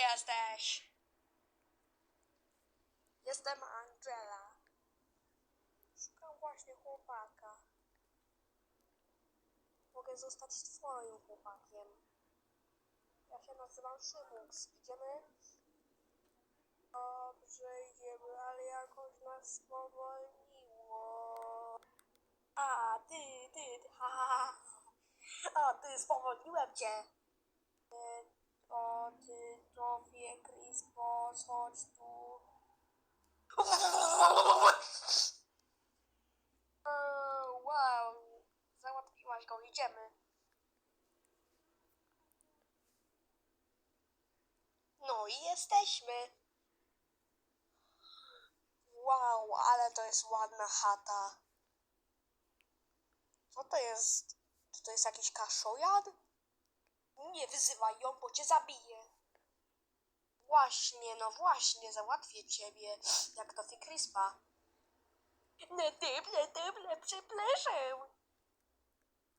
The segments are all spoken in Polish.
jesteś? Jestem Angela. Szukam właśnie chłopaka. Mogę zostać twoim chłopakiem. Ja się nazywam Szymuks. Idziemy? Dobrze, idziemy, ale jakoś nas spowolniło. A, ty, ty, ty, ha, ha, ha. A, ty, spowolniłem cię. Ty, O, ty, Tofie, Crispos, chodź tu. O, wow, załatwiłaś go, idziemy. No i jesteśmy. Wow, ale to jest ładna chata. Co to jest? Czy to jest jakiś kaszojad? Nie wyzywaj ją, bo cię zabiję. Właśnie, no właśnie, załatwię ciebie, jak to Crispa. No dyble, dyble, przepleszę.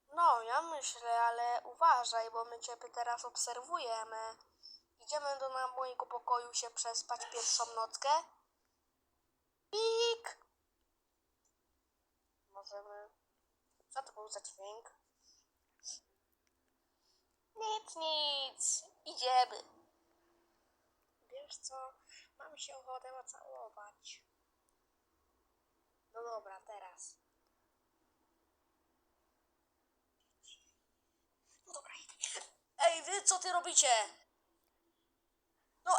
No, ja myślę, ale uważaj, bo my ciebie teraz obserwujemy. Idziemy do na mojego pokoju się przespać pierwszą nockę. Pik! Możemy... Co to był za dźwięk? Nic, nic. Idziemy. Wiesz co? Mam się ochotę pocałować. No dobra, teraz. No dobra, idę. Ej, wy co ty robicie? No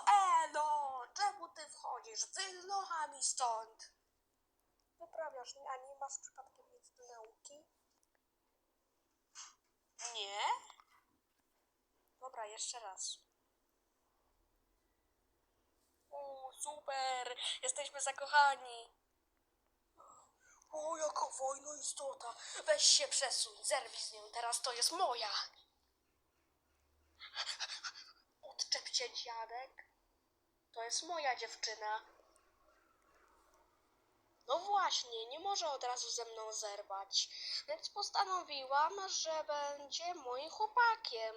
elo, czemu ty wchodzisz? Wynocha mi stąd. Wyprawiasz, a nie masz przypadkiem nic do nauki? Nie? Dobra, jeszcze raz. O, super! Jesteśmy zakochani! O, jaka fajna istota! Weź się przesuń, zerwij z nią, teraz to jest moja! Odczep się, dziadek. To jest moja dziewczyna. No właśnie, nie może od razu ze mną zerwać, więc postanowiłam, że będzie moim chłopakiem.